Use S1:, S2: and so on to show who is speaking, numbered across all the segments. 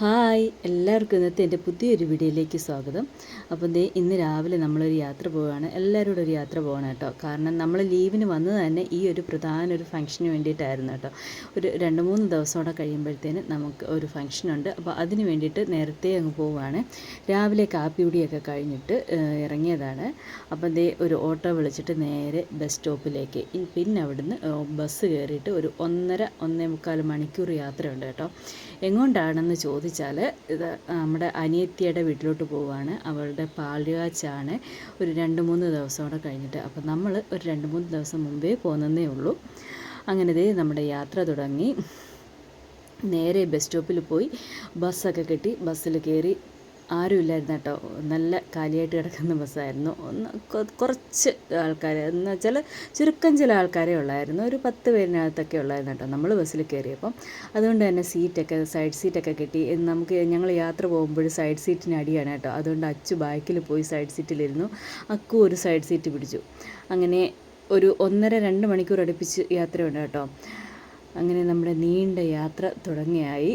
S1: Hi എല്ലാവർക്കും ഇന്നത്തെ എന്റെ പുതിയൊരു വീഡിയോയിലേക്ക് സ്വാഗതം. അപ്പം ദേ ഇന്ന് രാവിലെ നമ്മളൊരു യാത്ര പോവുകയാണ്. എല്ലാവരും കൂടെ ഒരു യാത്ര പോകണം കേട്ടോ. കാരണം നമ്മൾ ലീവിന് വന്നത് തന്നെ ഈ ഒരു പ്രധാന ഒരു ഫംഗ്ഷന് വേണ്ടിയിട്ടായിരുന്നു കേട്ടോ. ഒരു രണ്ട് മൂന്ന് ദിവസം കൂടെ കഴിയുമ്പോഴത്തേന് നമുക്ക് ഒരു ഫംഗ്ഷനുണ്ട്. അപ്പോൾ അതിന് വേണ്ടിയിട്ട് നേരത്തെ അങ്ങ് പോവുകയാണ്. രാവിലെ കാപ്പി പൊടിയൊക്കെ കഴിഞ്ഞിട്ട് ഇറങ്ങിയതാണ്. അപ്പം ദേ ഒരു ഓട്ടോ വിളിച്ചിട്ട് നേരെ ബസ് സ്റ്റോപ്പിലേക്ക്. പിന്നെ അവിടുന്ന് ബസ് കയറിയിട്ട് ഒരു ഒന്നര ഒന്നേ മുക്കാൽ മണിക്കൂർ യാത്രയുണ്ട് കേട്ടോ. എങ്ങോട്ടാണെന്ന് ചോദിച്ചാൽ ഇത് നമ്മുടെ അനിയത്തിയുടെ വീട്ടിലോട്ട് പോവുകയാണ് അവളുടെ പാലുകാച്ചാണ്. ഒരു രണ്ട് മൂന്ന് ദിവസം അവിടെ കഴിഞ്ഞിട്ട് അപ്പം നമ്മൾ ഒരു രണ്ട് മൂന്ന് ദിവസം മുമ്പേ പോകുന്നതേ ഉള്ളൂ. അങ്ങനെ നമ്മുടെ യാത്ര തുടങ്ങി. നേരെ ബസ് സ്റ്റോപ്പിൽ പോയി. ബസ്സൊക്കെ കിട്ടി ബസ്സിൽ കയറി ആരുമില്ലായിരുന്നു കേട്ടോ. നല്ല കാലിയായിട്ട് കിടക്കുന്ന ബസ്സായിരുന്നു. ഒന്ന് കുറച്ച് ആൾക്കാർ എന്ന് വെച്ചാൽ ചുരുക്കം ചില ആൾക്കാരേ ഉള്ളായിരുന്നു. ഒരു പത്ത് പേരിനകത്തൊക്കെ ഉള്ളായിരുന്നു കേട്ടോ നമ്മൾ ബസ്സിൽ കയറിയപ്പം. അതുകൊണ്ട് തന്നെ സീറ്റൊക്കെ സൈഡ് സീറ്റൊക്കെ കിട്ടി. നമുക്ക് ഞങ്ങൾ യാത്ര പോകുമ്പോൾ സൈഡ് സീറ്റിന് അടിയാണ് കേട്ടോ. അതുകൊണ്ട് അച്ചു ബാക്കിൽ പോയി സൈഡ് സീറ്റിലിരുന്നു. അക്കു ഒരു സൈഡ് സീറ്റ് പിടിച്ചു. അങ്ങനെ ഒരു ഒന്നര രണ്ട് മണിക്കൂർ അടുപ്പിച്ച് യാത്രയുണ്ട് കേട്ടോ. അങ്ങനെ നമ്മുടെ നീണ്ട യാത്ര തുടങ്ങിയായി.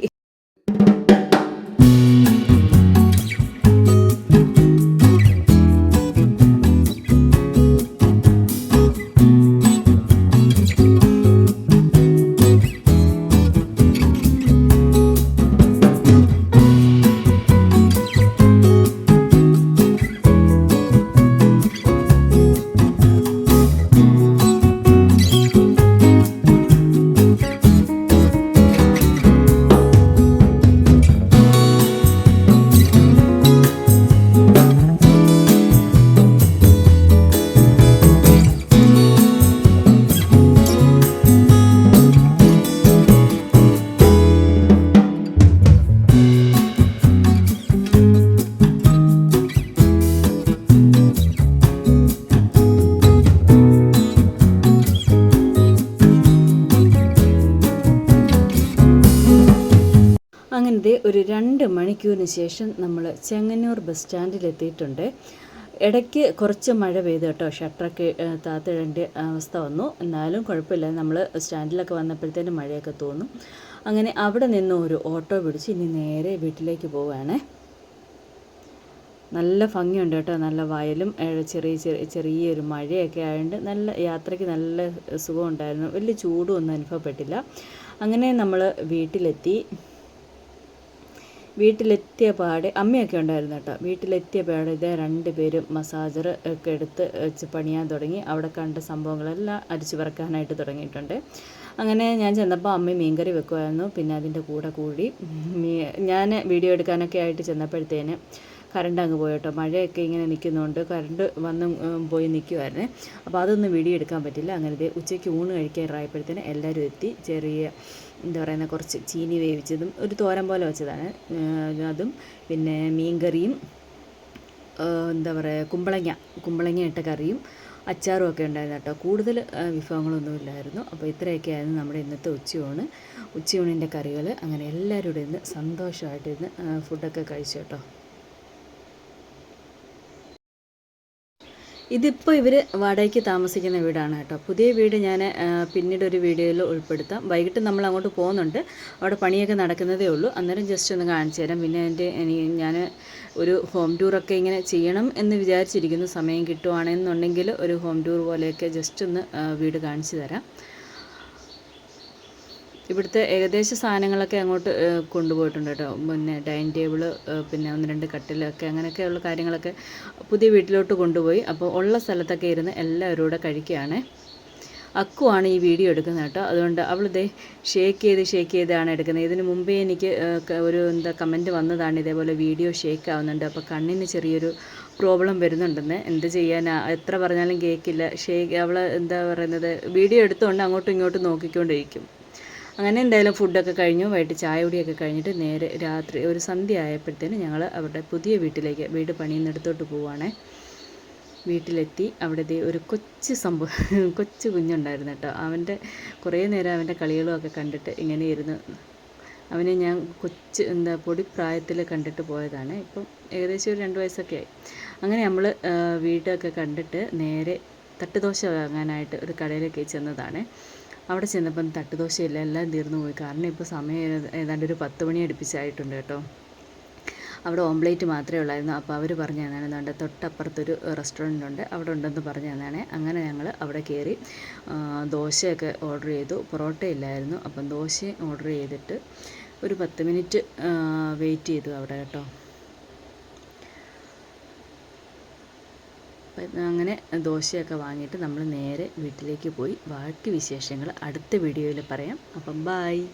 S1: അങ്ങനത്തെ ഒരു രണ്ട് മണിക്കൂറിന് ശേഷം നമ്മൾ ചെങ്ങന്നൂർ ബസ് സ്റ്റാൻഡിൽ എത്തിയിട്ടുണ്ട് ഇടയ്ക്ക് കുറച്ച് മഴ പെയ്ത് കേട്ടോ. ഷട്ടറൊക്കെ താത്തിടേണ്ട അവസ്ഥ വന്നു. എന്നാലും കുഴപ്പമില്ല. നമ്മൾ സ്റ്റാൻഡിലൊക്കെ വന്നപ്പോഴത്തേനും മഴയൊക്കെ തോന്നും. അങ്ങനെ അവിടെ നിന്ന് ഒരു ഓട്ടോ പിടിച്ച് ഇനി നേരെ വീട്ടിലേക്ക് പോവുകയാണേ. നല്ല ഭംഗിയുണ്ട് കേട്ടോ. നല്ല വയലും ചെറിയ ചെറിയ ചെറിയൊരു മഴയൊക്കെ ആയതുകൊണ്ട് നല്ല യാത്രയ്ക്ക് നല്ല സുഖമുണ്ടായിരുന്നു. വലിയ ചൂടും ഒന്നും അനുഭവപ്പെട്ടില്ല. അങ്ങനെ നമ്മൾ വീട്ടിലെത്തി. വീട്ടിലെത്തിയ പാടെ അമ്മയൊക്കെ ഉണ്ടായിരുന്നു കേട്ടോ. വീട്ടിലെത്തിയ പാടെ ഇതേ രണ്ട് പേരും മസാജർ ഒക്കെ എടുത്ത് വെച്ച് പണിയാൻ തുടങ്ങി. അവിടെ കണ്ട സംഭവങ്ങളെല്ലാം അരിച്ചു പറക്കാനായിട്ട് തുടങ്ങിയിട്ടുണ്ട്. അങ്ങനെ ഞാൻ ചെന്നപ്പോൾ അമ്മ മീൻകറി വെക്കുമായിരുന്നു. പിന്നെ അതിന്റെ കൂടെ കൂടി ഞാൻ വീഡിയോ എടുക്കാനൊക്കെ ആയിട്ട് ചെന്നപ്പോഴത്തേന് കറണ്ട് അങ്ങ് പോയി കേട്ടോ. മഴയൊക്കെ ഇങ്ങനെ നിൽക്കുന്നതുകൊണ്ട് കറണ്ട് വന്ന് പോയി നിൽക്കുമായിരുന്നേ അപ്പോൾ അതൊന്നും വീഡിയോ എടുക്കാൻ പറ്റില്ല. അങ്ങനെ ദേ ഉച്ചയ്ക്ക് ഊണ് കഴിക്കാറായപ്പോഴത്തേന് എല്ലാവരും എത്തി. ചെറിയ എന്താ പറയുന്ന കുറച്ച് ചീനി വേവിച്ചതും ഒരു തോരൻ പോലെ വെച്ചതാണ്. അതും പിന്നെ മീൻകറിയും എന്താ പറയുക കുമ്പളങ്ങ കുമ്പളങ്ങ ഇട്ട കറിയും അച്ചാറും ഒക്കെ ഉണ്ടായിരുന്നു കേട്ടോ. കൂടുതൽ വിഭവങ്ങളൊന്നും ഇല്ലായിരുന്നു. അപ്പോൾ ഇത്രയൊക്കെയായിരുന്നു നമ്മുടെ ഇന്നത്തെ ഉച്ചയൂണ്. ഉച്ചയൂണിന്റെ കറികൾ. അങ്ങനെ എല്ലാവരും സന്തോഷമായിട്ട് ഇന്ന് ഫുഡൊക്കെ കഴിച്ചു കേട്ടോ. ഇതിപ്പോൾ ഇവർ വാടകയ്ക്ക് താമസിക്കുന്ന വീടാണ് കേട്ടോ. പുതിയ വീട് ഞാൻ പിന്നീട് ഒരു വീഡിയോയിൽ ഉൾപ്പെടുത്താം. വൈകിട്ട് നമ്മൾ അങ്ങോട്ട് പോകുന്നുണ്ട്. അവിടെ പണിയൊക്കെ നടക്കുന്നതേ ഉള്ളൂ. അന്നേരം ജസ്റ്റ് ഒന്ന് കാണിച്ചു തരാം. പിന്നെ എന്റെ ഞാൻ ഒരു ഹോം ടൂറൊക്കെ ഇങ്ങനെ ചെയ്യണം എന്ന് വിചാരിച്ചിരിക്കുന്നു. സമയം കിട്ടുവാണെന്നുണ്ടെങ്കിൽ ഒരു ഹോം ടൂർ പോലെയൊക്കെ ജസ്റ്റ് ഒന്ന് വീട് കാണിച്ചു തരാം. ഇവിടുത്തെ ഏകദേശ സാധനങ്ങളൊക്കെ അങ്ങോട്ട് കൊണ്ടുപോയിട്ടുണ്ട് കേട്ടോ. പിന്നെ ഡൈനിങ് ടേബിൾ പിന്നെ ഒന്ന് രണ്ട് കട്ടിലൊക്കെ അങ്ങനെയൊക്കെയുള്ള കാര്യങ്ങളൊക്കെ പുതിയ വീട്ടിലോട്ട് കൊണ്ടുപോയി. അപ്പോൾ ഉള്ള സ്ഥലത്തൊക്കെ ഇരുന്ന് എല്ലാവരും കൂടെ കഴിക്കുകയാണ്. അക്കുവാണ് ഈ വീഡിയോ എടുക്കുന്നത് കേട്ടോ. അതുകൊണ്ട് അവളിതേ ഷേക്ക് ചെയ്ത് ഷേക്ക് ചെയ്താണ് എടുക്കുന്നത്. ഇതിന് മുമ്പേ എനിക്ക് ഒരു എന്താ കമന്റ് വന്നതാണ് ഇതേപോലെ വീഡിയോ ഷേക്ക് ആവുന്നുണ്ട്. അപ്പോൾ കണ്ണിന് ചെറിയൊരു പ്രോബ്ലം വരുന്നുണ്ടെന്ന്. എന്ത് ചെയ്യാനാ? എത്ര പറഞ്ഞാലും കേൾക്കില്ല ഷേക്ക് അവൾ എന്താ പറയുന്നത്? വീഡിയോ എടുത്തുകൊണ്ട് അങ്ങോട്ടും ഇങ്ങോട്ടും നോക്കിക്കൊണ്ടിരിക്കും. അങ്ങനെ എന്തായാലും ഫുഡൊക്കെ കഴിഞ്ഞു. വൈകിട്ട് ചായ കുടിയൊക്കെ കഴിഞ്ഞിട്ട് നേരെ രാത്രി ഒരു സന്ധ്യ ആയപ്പോഴത്തേന് ഞങ്ങൾ അവരുടെ പുതിയ വീട്ടിലേക്ക് വീട് പണിയുന്നിടത്തോട്ട് പോവുകയാണേ വീട്ടിലെത്തി. അവിടെ ഒരു കൊച്ചു സംഭവം കൊച്ചു കുഞ്ഞുണ്ടായിരുന്നു കേട്ടോ. അവന്റെ കുറേ നേരം അവന്റെ കളികളും ഒക്കെ കണ്ടിട്ട് ഇങ്ങനെ ഇരുന്ന് അവനെ ഞാൻ കൊച്ച് എന്താ പൊടി പ്രായത്തിൽ കണ്ടിട്ട് പോയതാണ്. ഇപ്പം ഏകദേശം ഒരു രണ്ട് വയസ്സൊക്കെ ആയി. അങ്ങനെ നമ്മൾ വീടൊക്കെ കണ്ടിട്ട് നേരെ തട്ടുദോശ വാങ്ങാനായിട്ട് ഒരു കടയിലേക്ക് ചെന്നതാണ്. അവിടെ ചെന്നപ്പം തട്ടുദോശയില്ല എല്ലാം തീർന്നു പോയി. കാരണം ഇപ്പോൾ സമയം ഏത- ഏതാണ്ട് ഒരു പത്ത് മണി അടുപ്പിച്ചായിട്ടുണ്ട് കേട്ടോ. അവിടെ ഓംപ്ലേറ്റ് മാത്രമേ ഉള്ളായിരുന്നു. അപ്പോൾ അവർ പറഞ്ഞു തന്നാണ് അതുകൊണ്ട് തൊട്ടപ്പുറത്തൊരു റെസ്റ്റോറന്റ് ഉണ്ട് അവിടെ ഉണ്ടെന്ന് പറഞ്ഞു തന്നാണ്. അങ്ങനെ ഞങ്ങൾ അവിടെ കയറി ദോശയൊക്കെ ഓർഡർ ചെയ്തു. പൊറോട്ട ഇല്ലായിരുന്നു. അപ്പം ദോശയും ഓർഡർ ചെയ്തിട്ട് ഒരു പത്ത് മിനിറ്റ് വെയിറ്റ് ചെയ്തു അവിടെ കേട്ടോ. അപ്പം അങ്ങനെ ദോശയൊക്കെ വാങ്ങിയിട്ട് നമ്മൾ നേരെ വീട്ടിലേക്ക് പോയി. ബാക്കി വിശേഷങ്ങൾ അടുത്ത വീഡിയോയിൽ പറയാം. അപ്പം ബായ്.